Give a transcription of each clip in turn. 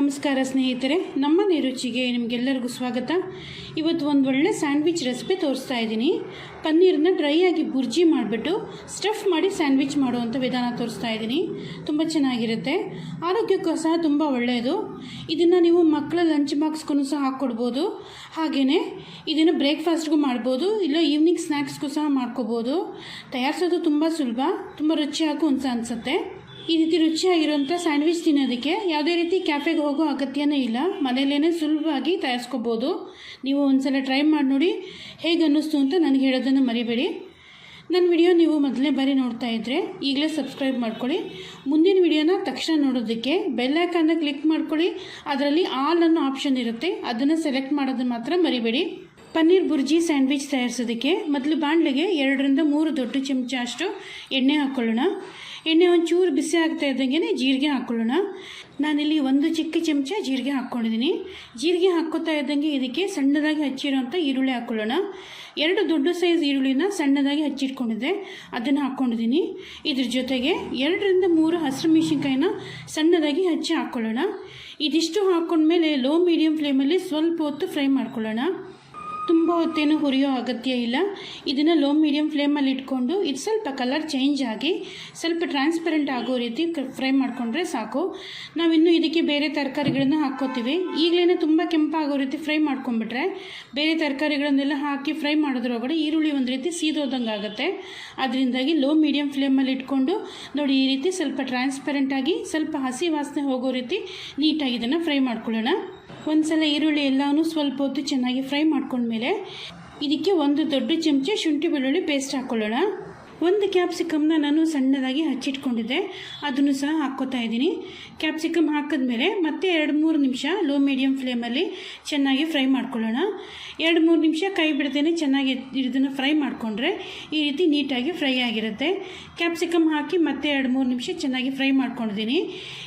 ನಮಸ್ಕಾರ ಸ್ನೇಹಿತರೆ ನಮ್ಮ ರುಚಿಗೆ ನಿಮಗೆಲ್ಲರಿಗೂ ಸ್ವಾಗತ. ಇವತ್ತು ಒಂದು ಒಳ್ಳೆ ಸ್ಯಾಂಡ್ವಿಚ್ ರೆಸಿಪಿ ತೋರಿಸ್ತಾ ಇದ್ದೀನಿ. ಪನ್ನೀರನ್ನ ಡ್ರೈ ಆಗಿ ಬುರ್ಜಿ ಮಾಡಿಬಿಟ್ಟು ಸ್ಟಫ್ ಮಾಡಿ ಸ್ಯಾಂಡ್ವಿಚ್ ಮಾಡುವಂಥ ವಿಧಾನ ತೋರಿಸ್ತಾ ಇದ್ದೀನಿ. ತುಂಬ ಚೆನ್ನಾಗಿರುತ್ತೆ. ಆರೋಗ್ಯಕ್ಕೂ ಸಹ ತುಂಬ ಒಳ್ಳೆಯದು. ಇದನ್ನು ನೀವು ಮಕ್ಕಳ ಲಂಚ್ ಬಾಕ್ಸ್ಗೂ ಸಹ ಹಾಕ್ಕೊಡ್ಬೋದು ಹಾಗೆಯೇ ಇದನ್ನು ಬ್ರೇಕ್ಫಾಸ್ಟ್ಗೂ ಮಾಡ್ಬೋದು, ಇಲ್ಲ ಈವ್ನಿಂಗ್ ಸ್ನ್ಯಾಕ್ಸ್ಗೂ ಸಹ ಮಾಡ್ಕೋಬೋದು. ತಯಾರಿಸೋದು ತುಂಬ ಸುಲಭ, ತುಂಬ ರುಚಿಯಾಗೂ ಅಂತ ಅನಿಸುತ್ತೆ. ಈ ರೀತಿ ರುಚಿಯಾಗಿರುವಂಥ ಸ್ಯಾಂಡ್ವಿಚ್ ತಿನ್ನೋದಕ್ಕೆ ಯಾವುದೇ ರೀತಿ ಕ್ಯಾಫೆಗೆ ಹೋಗೋ ಅಗತ್ಯನೇ ಇಲ್ಲ. ಮನೇಲೇ ಸುಲಭವಾಗಿ ತಯಾರಿಸ್ಕೋಬೋದು. ನೀವು ಒಂದ್ಸಲ ಟ್ರೈ ಮಾಡಿ ನೋಡಿ ಹೇಗೆ ಅನ್ನಿಸ್ತು ಅಂತ ನನಗೆ ಹೇಳೋದನ್ನು ಮರಿಬೇಡಿ. ನನ್ನ ವಿಡಿಯೋ ನೀವು ಮೊದಲನೇ ಬಾರಿ ನೋಡ್ತಾ ಇದ್ದರೆ ಈಗಲೇ ಸಬ್ಸ್ಕ್ರೈಬ್ ಮಾಡ್ಕೊಳ್ಳಿ. ಮುಂದಿನ ವಿಡಿಯೋನ ತಕ್ಷಣ ನೋಡೋದಕ್ಕೆ ಬೆಲ್ಲೈಕನ್ನ ಕ್ಲಿಕ್ ಮಾಡ್ಕೊಳ್ಳಿ. ಅದರಲ್ಲಿ ಆಲ್ ಅನ್ನೋ ಆಪ್ಷನ್ ಇರುತ್ತೆ. ಅದನ್ನು ಸೆಲೆಕ್ಟ್ ಮಾಡೋದು ಮಾತ್ರ ಮರಿಬೇಡಿ. ಪನ್ನೀರ್ ಬುರ್ಜಿ ಸ್ಯಾಂಡ್ವಿಚ್ ತಯಾರಿಸೋದಕ್ಕೆ ಮೊದಲು ಬಾಣಲೆಗೆ ಎರಡರಿಂದ ಮೂರು ದೊಡ್ಡ ಚಮಚ ಅಷ್ಟು ಎಣ್ಣೆ ಹಾಕ್ಕೊಳ್ಳೋಣ ಎಣ್ಣೆ ಒಂಚೂರು ಬಿಸಿ ಆಗ್ತಾ ಇದ್ದಂಗೆ ಜೀರಿಗೆ ಹಾಕ್ಕೊಳ್ಳೋಣ ನಾನಿಲ್ಲಿ ಒಂದು ಚಿಕ್ಕ ಚಮಚ ಜೀರಿಗೆ ಹಾಕ್ಕೊಂಡಿದ್ದೀನಿ. ಜೀರಿಗೆ ಹಾಕೋತಾ ಇದ್ದಂಗೆ ಇದಕ್ಕೆ ಸಣ್ಣದಾಗಿ ಹಚ್ಚಿರೋಂಥ ಈರುಳ್ಳಿ ಹಾಕ್ಕೊಳ್ಳೋಣ ಎರಡು ದೊಡ್ಡ ಸೈಜ್ ಈರುಳ್ಳಿನ ಸಣ್ಣದಾಗಿ ಹಚ್ಚಿಟ್ಕೊಂಡಿದ್ದೆ. ಅದನ್ನು ಹಾಕ್ಕೊಂಡಿದ್ದೀನಿ. ಇದ್ರ ಜೊತೆಗೆ ಎರಡರಿಂದ ಮೂರು ಹಸಿರು ಮೆಣಸಿನ್ಕಾಯಿನ ಸಣ್ಣದಾಗಿ ಹಚ್ಚಿ ಹಾಕ್ಕೊಳ್ಳೋಣ ಇದಿಷ್ಟು ಹಾಕ್ಕೊಂಡ್ಮೇಲೆ ಲೋ ಮೀಡಿಯಮ್ ಫ್ಲೇಮಲ್ಲಿ ಸ್ವಲ್ಪ ಹೊತ್ತು ಫ್ರೈ ಮಾಡ್ಕೊಳ್ಳೋಣ. ತುಂಬ ಹೊತ್ತೇನು ಹುರಿಯೋ ಅಗತ್ಯ ಇಲ್ಲ. ಇದನ್ನು ಲೋ ಮೀಡಿಯಮ್ ಫ್ಲೇಮಲ್ಲಿ ಇಟ್ಕೊಂಡು ಇದು ಸ್ವಲ್ಪ ಕಲರ್ ಚೇಂಜ್ ಆಗಿ ಸ್ವಲ್ಪ ಟ್ರಾನ್ಸ್ಪರೆಂಟ್ ಆಗೋ ರೀತಿ ಫ್ರೈ ಮಾಡಿಕೊಂಡ್ರೆ ಸಾಕು. ನಾವಿನ್ನು ಇದಕ್ಕೆ ಬೇರೆ ತರಕಾರಿಗಳನ್ನ ಹಾಕ್ಕೋತೀವಿ. ಈಗಲೇ ತುಂಬ ಕೆಂಪಾಗೋ ರೀತಿ ಫ್ರೈ ಮಾಡ್ಕೊಂಡ್ಬಿಟ್ರೆ ಬೇರೆ ತರಕಾರಿಗಳನ್ನೆಲ್ಲ ಹಾಕಿ ಫ್ರೈ ಮಾಡೋದ್ರೊಳಗಡೆ ಈರುಳ್ಳಿ ಒಂದು ರೀತಿ ಸೀದೋದಂಗೆ ಆಗುತ್ತೆ. ಅದರಿಂದಾಗಿ ಲೋ ಮೀಡಿಯಮ್ ಫ್ಲೇಮಲ್ಲಿ ಇಟ್ಕೊಂಡು ನೋಡಿ ಈ ರೀತಿ ಸ್ವಲ್ಪ ಟ್ರಾನ್ಸ್ಪರೆಂಟ್ ಆಗಿ ಸ್ವಲ್ಪ ಹಸಿ ವಾಸನೆ ಹೋಗೋ ರೀತಿ ನೀಟಾಗಿ ಇದನ್ನು ಫ್ರೈ ಮಾಡ್ಕೊಳ್ಳೋಣ. ಒಂದ್ಸಲ ಈರುಳ್ಳಿ ಎಲ್ಲನೂ ಸ್ವಲ್ಪ ಹೊತ್ತು ಚೆನ್ನಾಗಿ ಫ್ರೈ ಮಾಡ್ಕೊಂಡ್ಮೇಲೆ ಇದಕ್ಕೆ ಒಂದು ದೊಡ್ಡ ಚಮಚ ಶುಂಠಿ ಬೆಳ್ಳುಳ್ಳಿ ಪೇಸ್ಟ್ ಹಾಕ್ಕೊಳ್ಳೋಣ ಒಂದು ಕ್ಯಾಪ್ಸಿಕಮ್ನ ನಾನು ಸಣ್ಣದಾಗಿ ಹಚ್ಚಿಟ್ಕೊಂಡಿದ್ದೆ. ಅದನ್ನು ಸಹ ಹಾಕ್ಕೋತಾ ಇದ್ದೀನಿ. ಕ್ಯಾಪ್ಸಿಕಮ್ ಹಾಕಿದ್ಮೇಲೆ ಮತ್ತೆ ಎರಡು ಮೂರು ನಿಮಿಷ ಲೋ ಮೀಡಿಯಮ್ ಫ್ಲೇಮಲ್ಲಿ ಚೆನ್ನಾಗಿ ಫ್ರೈ ಮಾಡ್ಕೊಳ್ಳೋಣ. ಎರಡು ಮೂರು ನಿಮಿಷ ಕೈ ಬಿಡ್ದೇ ಚೆನ್ನಾಗಿ ಇದನ್ನು ಫ್ರೈ ಮಾಡಿಕೊಂಡ್ರೆ ಈ ರೀತಿ ನೀಟಾಗಿ ಫ್ರೈ ಆಗಿರುತ್ತೆ. ಕ್ಯಾಪ್ಸಿಕಮ್ ಹಾಕಿ ಮತ್ತೆ ಎರಡು ಮೂರು ನಿಮಿಷ ಚೆನ್ನಾಗಿ ಫ್ರೈ ಮಾಡ್ಕೊಂಡಿದ್ದೀನಿ.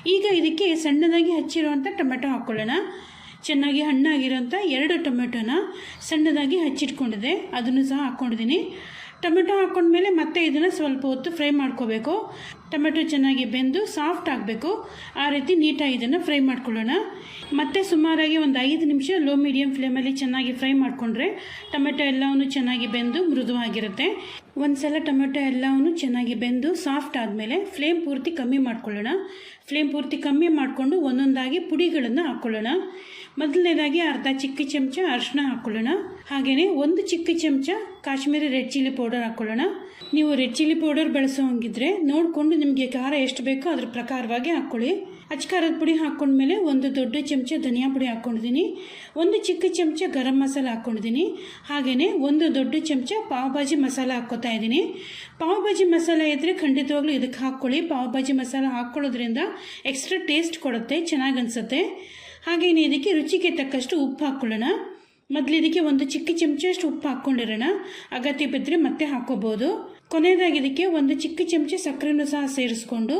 ಈಗ ಇದಕ್ಕೆ ಸಣ್ಣದಾಗಿ ಹಚ್ಚಿರುವಂಥ ಟೊಮೆಟೊ ಹಾಕ್ಕೊಳ್ಳೋಣ ಚೆನ್ನಾಗಿ ಹಣ್ಣಾಗಿರೋಂಥ ಎರಡು ಟೊಮೆಟೊನ ಸಣ್ಣದಾಗಿ ಹಚ್ಚಿಟ್ಕೊಂಡಿದೆ. ಅದನ್ನು ಸಹ ಹಾಕ್ಕೊಂಡಿದ್ದೀನಿ. ಟೊಮೆಟೊ ಹಾಕ್ಕೊಂಡ್ಮೇಲೆ ಮತ್ತೆ ಇದನ್ನು ಸ್ವಲ್ಪ ಹೊತ್ತು ಫ್ರೈ ಮಾಡ್ಕೋಬೇಕು. ಟೊಮೆಟೊ ಚೆನ್ನಾಗಿ ಬೆಂದು ಸಾಫ್ಟ್ ಆಗಬೇಕು. ಆ ರೀತಿ ನೀಟಾಗಿ ಇದನ್ನು ಫ್ರೈ ಮಾಡ್ಕೊಳ್ಳೋಣ. ಮತ್ತೆ ಸುಮಾರಾಗಿ ಒಂದು ಐದು ನಿಮಿಷ ಲೋ ಮೀಡಿಯಮ್ ಫ್ಲೇಮಲ್ಲಿ ಚೆನ್ನಾಗಿ ಫ್ರೈ ಮಾಡಿಕೊಂಡ್ರೆ ಟೊಮೆಟೊ ಎಲ್ಲವೂ ಚೆನ್ನಾಗಿ ಬೆಂದು ಮೃದುವಾಗಿರುತ್ತೆ ಒಂದು ಸಲ ಟೊಮೆಟೊ ಎಲ್ಲವೂ ಚೆನ್ನಾಗಿ ಬೆಂದು ಸಾಫ್ಟ್ ಆದಮೇಲೆ ಫ್ಲೇಮ್ ಪೂರ್ತಿ ಕಮ್ಮಿ ಮಾಡ್ಕೊಳ್ಳೋಣ. ಫ್ಲೇಮ್ ಪೂರ್ತಿ ಕಮ್ಮಿ ಮಾಡಿಕೊಂಡು ಒಂದೊಂದಾಗಿ ಪುಡಿಗಳನ್ನು ಹಾಕ್ಕೊಳ್ಳೋಣ ಮೊದಲನೇದಾಗಿ ಅರ್ಧ ಚಿಕ್ಕ ಚಮಚ ಅರಿಶಿನ ಹಾಕೊಳ್ಳೋಣ. ಹಾಗೆಯೇ ಒಂದು ಚಿಕ್ಕ ಚಮಚ ಕಾಶ್ಮೀರಿ ರೆಡ್ ಚಿಲ್ಲಿ ಪೌಡರ್ ಹಾಕ್ಕೊಳ್ಳೋಣ ನೀವು ರೆಡ್ ಚಿಲ್ಲಿ ಪೌಡರ್ ಬಳಸೋ ಹಂಗಿದ್ರೆ ನೋಡಿಕೊಂಡು ನಿಮಗೆ ಖಾರ ಎಷ್ಟು ಬೇಕೋ ಅದ್ರ ಪ್ರಕಾರವಾಗಿ ಹಾಕ್ಕೊಳ್ಳಿ ಅಚ್ಕಾರದ ಪುಡಿ ಹಾಕ್ಕೊಂಡ್ಮೇಲೆ ಒಂದು ದೊಡ್ಡ ಚಮಚ ಧನಿಯಾ ಪುಡಿ ಹಾಕ್ಕೊಂಡಿದ್ದೀನಿ ಒಂದು ಚಿಕ್ಕ ಚಮಚ ಗರಂ ಮಸಾಲ ಹಾಕ್ಕೊಂಡಿದ್ದೀನಿ ಹಾಗೆಯೇ ಒಂದು ದೊಡ್ಡ ಚಮಚ ಪಾವ್ ಭಾಜಿ ಮಸಾಲ ಹಾಕ್ಕೋತಾ ಇದ್ದೀನಿ. ಪಾವ್ ಭಾಜಿ ಮಸಾಲ ಇದ್ದರೆ ಖಂಡಿತವಾಗ್ಲೂ ಇದಕ್ಕೆ ಹಾಕ್ಕೊಳ್ಳಿ ಪಾವ್ ಭಾಜಿ ಮಸಾಲ ಹಾಕ್ಕೊಳ್ಳೋದ್ರಿಂದ ಎಕ್ಸ್ಟ್ರಾ ಟೇಸ್ಟ್ ಕೊಡುತ್ತೆ, ಚೆನ್ನಾಗಿ ಅನಿಸುತ್ತೆ. ಹಾಗೆಯೇ ಇದಕ್ಕೆ ರುಚಿಗೆ ತಕ್ಕಷ್ಟು ಉಪ್ಪು ಹಾಕ್ಕೊಳ್ಳೋಣ ಮೊದಲು ಇದಕ್ಕೆ ಒಂದು ಚಿಕ್ಕ ಚಮಚಷ್ಟು ಉಪ್ಪು ಹಾಕ್ಕೊಂಡಿರೋಣ. ಅಗತ್ಯ ಬಿದ್ದರೆ ಮತ್ತೆ ಹಾಕೋಬೋದು. ಕೊನೆಯದಾಗಿ ಇದಕ್ಕೆ ಒಂದು ಚಿಕ್ಕ ಚಮಚ ಸಕ್ಕರೆನೂ ಸಹ ಸೇರಿಸ್ಕೊಂಡು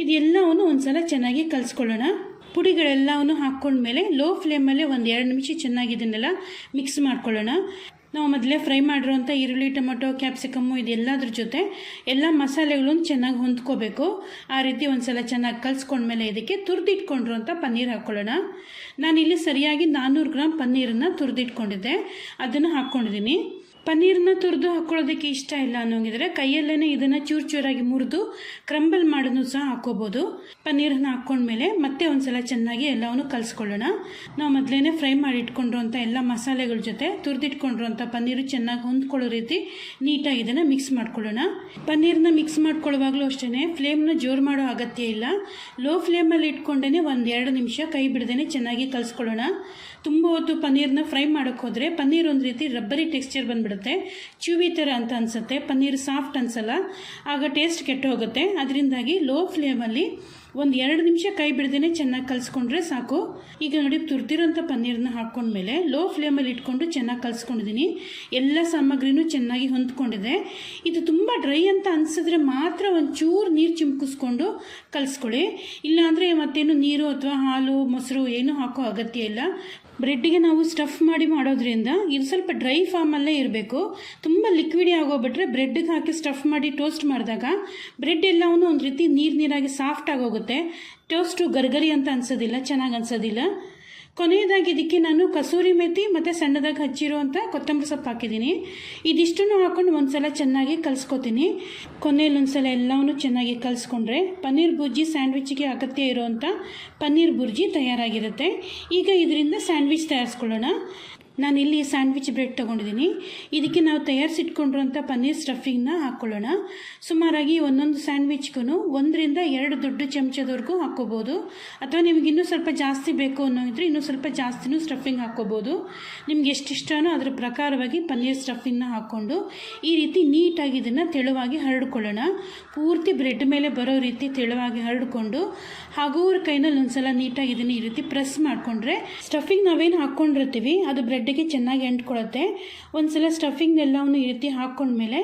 ಇದೆಲ್ಲವನ್ನು ಒಂದು ಸಲ ಚೆನ್ನಾಗಿ ಕಲಿಸ್ಕೊಳ್ಳೋಣ. ಪುಡಿಗಳೆಲ್ಲವನ್ನು ಹಾಕ್ಕೊಂಡ್ಮೇಲೆ ಲೋ ಫ್ಲೇಮಲ್ಲೇ ಒಂದು ಎರಡು ನಿಮಿಷ ಚೆನ್ನಾಗಿ ಇದನ್ನೆಲ್ಲ ಮಿಕ್ಸ್ ಮಾಡ್ಕೊಳ್ಳೋಣ. ನಾವು ಮೊದಲೇ ಫ್ರೈ ಮಾಡಿರೋಂಥ ಈರುಳ್ಳಿ, ಟೊಮೊಟೊ ಕ್ಯಾಪ್ಸಿಕಮ್ಮು ಇದೆಲ್ಲದ್ರ ಜೊತೆ ಎಲ್ಲ ಮಸಾಲೆಗಳನ್ನು ಚೆನ್ನಾಗಿ ಹೊಂದ್ಕೋಬೇಕು. ಆ ರೀತಿ ಒಂದು ಸಲ ಚೆನ್ನಾಗಿ ಕಲಿಸ್ಕೊಂಡ್ಮೇಲೆ ಇದಕ್ಕೆ ತುರಿದಿಟ್ಕೊಂಡಿರೋಂಥ ಪನ್ನೀರ್ ಹಾಕ್ಕೊಳ್ಳೋಣ ನಾನಿಲ್ಲಿ ಸರಿಯಾಗಿ ನಾನ್ನೂರು ಗ್ರಾಮ್ ಪನ್ನೀರನ್ನು ತುರಿದಿಟ್ಕೊಂಡಿದ್ದೆ. ಅದನ್ನು ಹಾಕ್ಕೊಂಡಿದ್ದೀನಿ ಪನ್ನೀರನ್ನ ತುರಿದು ಹಾಕ್ಕೊಳ್ಳೋದಕ್ಕೆ ಇಷ್ಟ ಇಲ್ಲ ಅನ್ನೋಂಗಿದ್ರೆ ಕೈಯಲ್ಲೇ ಇದನ್ನು ಚೂರು ಚೂರಾಗಿ ಮುರಿದು ಕ್ರಂಬಲ್ ಮಾಡೋದು ಸಹ ಹಾಕ್ಕೋಬೋದು. ಪನ್ನೀರನ್ನ ಹಾಕ್ಕೊಂಡ್ಮೇಲೆ ಮತ್ತೆ ಒಂದ್ಸಲ ಚೆನ್ನಾಗಿ ಎಲ್ಲವನ್ನು ಕಲಿಸ್ಕೊಳ್ಳೋಣ. ನಾವು ಮೊದಲೇ ಫ್ರೈ ಮಾಡಿ ಇಟ್ಕೊಂಡಿರೋಂಥ ಎಲ್ಲ ಮಸಾಲೆಗಳ ಜೊತೆ ತುರಿದಿಟ್ಕೊಂಡಿರೋಂಥ ಪನ್ನೀರು ಚೆನ್ನಾಗಿ ಹೊಂದ್ಕೊಳ್ಳೋ ರೀತಿ ನೀಟಾಗಿ ಇದನ್ನು ಮಿಕ್ಸ್ ಮಾಡ್ಕೊಳ್ಳೋಣ. ಪನ್ನೀರನ್ನ ಮಿಕ್ಸ್ ಮಾಡ್ಕೊಳ್ಳುವಾಗಲೂ ಅಷ್ಟೇ ಫ್ಲೇಮ್ನ ಜೋರು ಮಾಡೋ ಅಗತ್ಯ ಇಲ್ಲ. ಲೋ ಫ್ಲೇಮಲ್ಲಿ ಇಟ್ಕೊಂಡೇ ಒಂದು ಎರಡು ನಿಮಿಷ ಕೈ ಬಿಡದೇ ಚೆನ್ನಾಗಿ ಕಲಿಸ್ಕೊಳ್ಳೋಣ. ತುಂಬ ಹೊತ್ತು ಪನ್ನೀರನ್ನ ಫ್ರೈ ಮಾಡೋಕ್ಕೆ ಹೋದರೆ ಪನ್ನೀರ್ ಒಂದು ರೀತಿ ರಬ್ಬರಿ ಟೆಕ್ಸ್ಚರ್ ಬಂದುಬಿಡುತ್ತೆ. ಚೂವಿ ಥರ ಅಂತ ಅನಿಸುತ್ತೆ. ಪನ್ನೀರ್ ಸಾಫ್ಟ್ ಅನಿಸಲ್ಲ. ಆಗ ಟೇಸ್ಟ್ ಕೆಟ್ಟು ಹೋಗುತ್ತೆ ಅದರಿಂದಾಗಿ ಲೋ ಫ್ಲೇಮಲ್ಲಿ ಒಂದು ಎರಡು ನಿಮಿಷ ಕೈ ಬಿಡದೇನೆ ಚೆನ್ನಾಗಿ ಕಲಿಸ್ಕೊಂಡ್ರೆ ಸಾಕು. ಈಗ ನೋಡಿ, ತುರ್ದಿರೋಂಥ ಪನ್ನೀರನ್ನ ಹಾಕ್ಕೊಂಡ್ಮೇಲೆ ಲೋ ಫ್ಲೇಮಲ್ಲಿ ಇಟ್ಕೊಂಡು ಚೆನ್ನಾಗಿ ಕಲಿಸ್ಕೊಂಡಿದ್ದೀನಿ. ಎಲ್ಲ ಸಾಮಗ್ರಿನೂ ಚೆನ್ನಾಗಿ ಹೊಂದ್ಕೊಂಡಿದೆ. ಇದು ತುಂಬ ಡ್ರೈ ಅಂತ ಅನಿಸಿದ್ರೆ ಮಾತ್ರ ಒಂಚೂರು ಚೂರು ನೀರು ಚಿಮ್ಕಿಸ್ಕೊಂಡು ಕಲಿಸ್ಕೊಳ್ಳಿ. ಇಲ್ಲಾಂದರೆ ಮತ್ತೇನು ನೀರು ಅಥವಾ ಹಾಲು, ಮೊಸರು ಏನೂ ಹಾಕೋ ಅಗತ್ಯ ಇಲ್ಲ. ಬ್ರೆಡ್ಗೆ ನಾವು ಸ್ಟಫ್ ಮಾಡಿ ಮಾಡೋದ್ರಿಂದ ಇದು ಸ್ವಲ್ಪ ಡ್ರೈ ಫಾರ್ಮಲ್ಲೇ ಇರಬೇಕು. ತುಂಬ ಲಿಕ್ವಿಡಿ ಆಗೋಗ್ಬಿಟ್ರೆ ಬ್ರೆಡ್ಗೆ ಹಾಕಿ ಸ್ಟಫ್ ಮಾಡಿ ಟೋಸ್ಟ್ ಮಾಡಿದಾಗ ಬ್ರೆಡ್ ಎಲ್ಲವೂ ಒಂದು ರೀತಿ ನೀರು ನೀರಾಗಿ ಸಾಫ್ಟ್ ಆಗೋಗುತ್ತೆ. ಆಗುತ್ತೆ ಟೋಸ್ಟು ಗರ್ಗರಿ ಅಂತ ಅನ್ಸೋದಿಲ್ಲ, ಚೆನ್ನಾಗಿ ಅನ್ಸೋದಿಲ್ಲ. ಕೊನೆಯದಾಗಿ ಇದಕ್ಕೆ ನಾನು ಕಸೂರಿ ಮೆಥಿ ಮತ್ತು ಸಣ್ಣದಾಗಿ ಹಚ್ಚಿರುವಂಥ ಕೊತ್ತಂಬರಿ ಸೊಪ್ಪು ಹಾಕಿದ್ದೀನಿ. ಇದಿಷ್ಟನ್ನು ಹಾಕೊಂಡು ಒಂದ್ಸಲ ಚೆನ್ನಾಗಿ ಕಲಿಸ್ಕೊತೀನಿ. ಕೊನೆಯಲ್ಲಿ ಒಂದ್ಸಲ ಎಲ್ಲವನ್ನೂ ಚೆನ್ನಾಗಿ ಕಲಿಸ್ಕೊಂಡ್ರೆ ಪನ್ನೀರ್ ಬುರ್ಜಿ ಸ್ಯಾಂಡ್ವಿಚ್ಗೆ ಅಗತ್ಯ ಇರುವಂಥ ಪನ್ನೀರ್ ಬುರ್ಜಿ ತಯಾರಾಗಿರುತ್ತೆ. ಈಗ ಇದರಿಂದ ಸ್ಯಾಂಡ್ವಿಚ್ ತಯಾರಿಸ್ಕೊಳ್ಳೋಣ. ನಾನಿಲ್ಲಿ ಸ್ಯಾಂಡ್ವಿಚ್ ಬ್ರೆಡ್ ತೊಗೊಂಡಿದ್ದೀನಿ. ಇದಕ್ಕೆ ನಾವು ತಯಾರಿಸಿಟ್ಕೊಂಡಿರುವಂಥ ಪನ್ನೀರ್ ಸ್ಟಫಿಂಗ್ನ ಹಾಕ್ಕೊಳ್ಳೋಣ ಸುಮಾರಾಗಿ ಒಂದೊಂದು ಸ್ಯಾಂಡ್ವಿಚ್ಗೂ ಒಂದರಿಂದ ಎರಡು ದೊಡ್ಡ ಚಮಚದವರೆಗೂ ಹಾಕ್ಕೋಬೋದು. ಅಥವಾ ನಿಮ್ಗೆ ಇನ್ನೂ ಸ್ವಲ್ಪ ಜಾಸ್ತಿ ಬೇಕು ಅನ್ನೋದಿದ್ರೆ ಇನ್ನೂ ಸ್ವಲ್ಪ ಜಾಸ್ತಿನೂ ಸ್ಟಫಿಂಗ್ ಹಾಕ್ಕೋಬೋದು. ನಿಮ್ಗೆ ಎಷ್ಟು ಇಷ್ಟನೋ ಅದರ ಪ್ರಕಾರವಾಗಿ ಪನ್ನೀರ್ ಸ್ಟಫಿಂಗ್ನ ಹಾಕ್ಕೊಂಡು ಈ ರೀತಿ ನೀಟಾಗಿ ಇದನ್ನು ತೆಳುವಾಗಿ ಹರಡ್ಕೊಳ್ಳೋಣ. ಪೂರ್ತಿ ಬ್ರೆಡ್ ಮೇಲೆ ಬರೋ ರೀತಿ ತೆಳುವಾಗಿ ಹರಡ್ಕೊಂಡು ಅವ್ರ ಕೈನಲ್ಲಿ ಒಂದ್ಸಲ ನೀಟಾಗಿ ಇದನ್ನು ಈ ರೀತಿ ಪ್ರೆಸ್ ಮಾಡಿಕೊಂಡ್ರೆ ಸ್ಟಫಿಂಗ್ ನಾವೇನು ಹಾಕ್ಕೊಂಡಿರ್ತೀವಿ, ಅದು ಬ್ರೆಡ್ಗೆ ಚೆನ್ನಾಗಿ ಅಂಟ್ಕೊಳ್ಳುತ್ತೆ. ಒಂದ್ಸಲ ಸ್ಟಫಿಂಗ್ ಎಲ್ಲವನ್ನು ಈ ರೀತಿ ಹಾಕ್ಕೊಂಡ್ಮೇಲೆ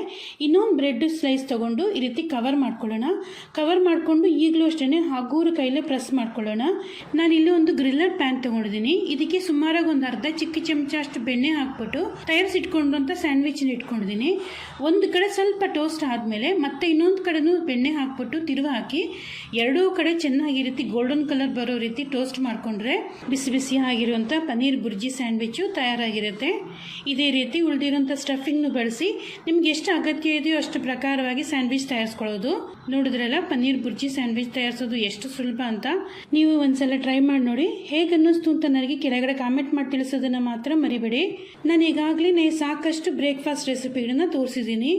ಇನ್ನೊಂದು ಬ್ರೆಡ್ ಸ್ಲೈಸ್ ತೊಗೊಂಡು ಈ ರೀತಿ ಕವರ್ ಮಾಡ್ಕೊಳ್ಳೋಣ. ಕವರ್ ಮಾಡಿಕೊಂಡು ಈಗಲೂ ಅಷ್ಟೇ ಹಗೂರು ಕೈಲೇ ಪ್ರೆಸ್ ಮಾಡ್ಕೊಳ್ಳೋಣ. ನಾನು ಇಲ್ಲಿ ಒಂದು ಗ್ರಿಲ್ಲರ್ ಪ್ಯಾನ್ ತೊಗೊಂಡಿದ್ದೀನಿ. ಇದಕ್ಕೆ ಸುಮಾರಾಗಿ ಒಂದು ಅರ್ಧ ಚಿಕ್ಕ ಚಮಚ ಅಷ್ಟು ಬೆಣ್ಣೆ ಹಾಕ್ಬಿಟ್ಟು ತಯಾರಿಸಿಟ್ಕೊಂಡಂಥ ಸ್ಯಾಂಡ್ವಿಚ್ನ ಇಟ್ಕೊಂಡಿದ್ದೀನಿ. ಒಂದು ಕಡೆ ಸ್ವಲ್ಪ ಟೋಸ್ಟ್ ಆದಮೇಲೆ ಮತ್ತೆ ಇನ್ನೊಂದು ಕಡೆನೂ ಬೆಣ್ಣೆ ಹಾಕ್ಬಿಟ್ಟು ತಿರುವು ಹಾಕಿ ಎರಡೂ ಕಡೆ ಚೆನ್ನಾಗಿ ರೀತಿ ಗೋಲ್ಡನ್ ಕಲರ್ ಬರೋ ರೀತಿ ಟೋಸ್ಟ್ ಮಾಡಿಕೊಂಡ್ರೆ ಬಿಸಿ ಬಿಸಿ ಆಗಿರುವಂಥ ಪನ್ನೀರ್ ಬುರ್ಜಿ ಸ್ಯಾಂಡ್ವಿಚ್ಚು ತಯಾರಾಗಿರುತ್ತೆ. ಇದೇ ರೀತಿ ಉಳಿದಿರೋಂಥ ಸ್ಟಫಿಂಗ್ನು ಬಳಸಿ ನಿಮ್ಗೆ ಎಷ್ಟು ಅಗತ್ಯ ಇದೆಯೋ ಅಷ್ಟು ಪ್ರಕಾರವಾಗಿ ಸ್ಯಾಂಡ್ವಿಚ್ ತಯಾರಿಸ್ಕೊಳ್ಳೋದು. ನೋಡಿದ್ರಲ್ಲ, ಪನ್ನೀರ್ ಬುರ್ಜಿ ಸ್ಯಾಂಡ್ವಿಚ್ ತಯಾರಿಸೋದು ಎಷ್ಟು ಸುಲಭ ಅಂತ. ನೀವು ಒಂದ್ಸಲ ಟ್ರೈ ಮಾಡಿ ನೋಡಿ. ಹೇಗೆ ಅನ್ನಿಸ್ತು ಅಂತ ನನಗೆ ಕೆಳಗಡೆ ಕಾಮೆಂಟ್ ಮಾಡಿ ತಿಳಿಸೋದನ್ನು ಮಾತ್ರ ಮರಿಬೇಡಿ. ನಾನು ಈಗಾಗಲೇ ಸಾಕಷ್ಟು ಬ್ರೇಕ್ಫಾಸ್ಟ್ ರೆಸಿಪಿಗಳನ್ನ ತೋರಿಸಿದ್ದೀನಿ.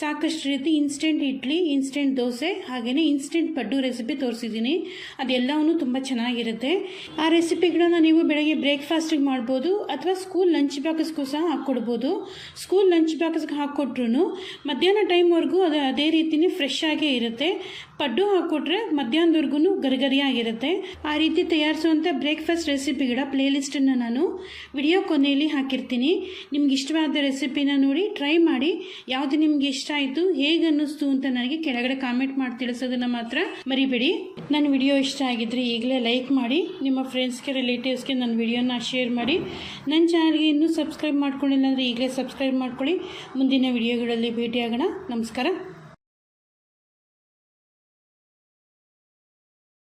ಸಾಕಷ್ಟು ರೀತಿ ಇನ್ಸ್ಟೆಂಟ್ ಇಡ್ಲಿ ಇನ್ಸ್ಟೆಂಟ್ ದೋಸೆ ಹಾಗೆಯೇ ಇನ್ಸ್ಟೆಂಟ್ ಪಡ್ಡು ರೆಸಿಪಿ ತೋರಿಸಿದ್ದೀನಿ. ಅದೆಲ್ಲವೂ ತುಂಬ ಚೆನ್ನಾಗಿರುತ್ತೆ. ಆ ರೆಸಿಪಿಗಳನ್ನ ನೀವು ಬೆಳಗ್ಗೆ ಬ್ರೇಕ್ಫಾಸ್ಟಿಗೆ ಮಾಡ್ಬೋದು ಅಥವಾ ಸ್ಕೂಲ್ ಲಂಚ್ ಬಾಕ್ಸ್ಗೂ ಸಹ ಹಾಕ್ಕೊಡ್ಬೋದು. ಸ್ಕೂಲ್ ಲಂಚ್ ಬಾಕ್ಸ್ಗೆ ಹಾಕ್ಕೊಟ್ರು ಮಧ್ಯಾಹ್ನ ಟೈಮ್ವರೆಗೂ ಅದು ಅದೇ ರೀತಿನೇ ಫ್ರೆಶ್ ಆಗೇ ಇರುತ್ತೆ. ಪಡ್ಡು ಹಾಕ್ಕೊಟ್ರೆ ಮಧ್ಯಾಹ್ನದವರೆಗೂ ಗರಿಗರಿಯಾಗಿರುತ್ತೆ. ಆ ರೀತಿ ತಯಾರಿಸುವಂಥ ಬ್ರೇಕ್ಫಾಸ್ಟ್ ರೆಸಿಪಿಗಳ ಪ್ಲೇಲಿಸ್ಟನ್ನು ನಾನು ವಿಡಿಯೋ ಕೊನೆಯಲ್ಲಿ ಹಾಕಿರ್ತೀನಿ. ನಿಮ್ಗೆ ಇಷ್ಟವಾದ ರೆಸಿಪಿನ ನೋಡಿ ಟ್ರೈ ಮಾಡಿ. ಯಾವುದು ನಿಮ್ಗೆ ಇಷ್ಟ ಆಯಿತು, ಹೇಗೆ ಅನ್ನಿಸ್ತು ಅಂತ ನನಗೆ ಕೆಳಗಡೆ ಕಾಮೆಂಟ್ ಮಾಡಿ ತಿಳಿಸೋದನ್ನು ಮಾತ್ರ ಮರಿಬೇಡಿ. ನನ್ನ ವಿಡಿಯೋ ಇಷ್ಟ ಆಗಿದ್ರೆ ಈಗಲೇ ಲೈಕ್ ಮಾಡಿ. ನಿಮ್ಮ ಫ್ರೆಂಡ್ಸ್ಗೆ ರಿಲೇಟಿವ್ಸ್ಗೆ ನನ್ನ ವಿಡಿಯೋನ ಶೇರ್ ಮಾಡಿ. ನನ್ನ ಚಾನಲ್ಗೆ ಇನ್ನೂ ಸಬ್ಸ್ಕ್ರೈಬ್ ಮಾಡ್ಕೊಂಡಿಲ್ಲ ಅಂದರೆ ಈಗಲೇ ಸಬ್ಸ್ಕ್ರೈಬ್ ಮಾಡ್ಕೊಳ್ಳಿ. ಮುಂದಿನ ವಿಡಿಯೋಗಳಲ್ಲಿ ಭೇಟಿಯಾಗೋಣ. ನಮಸ್ಕಾರ.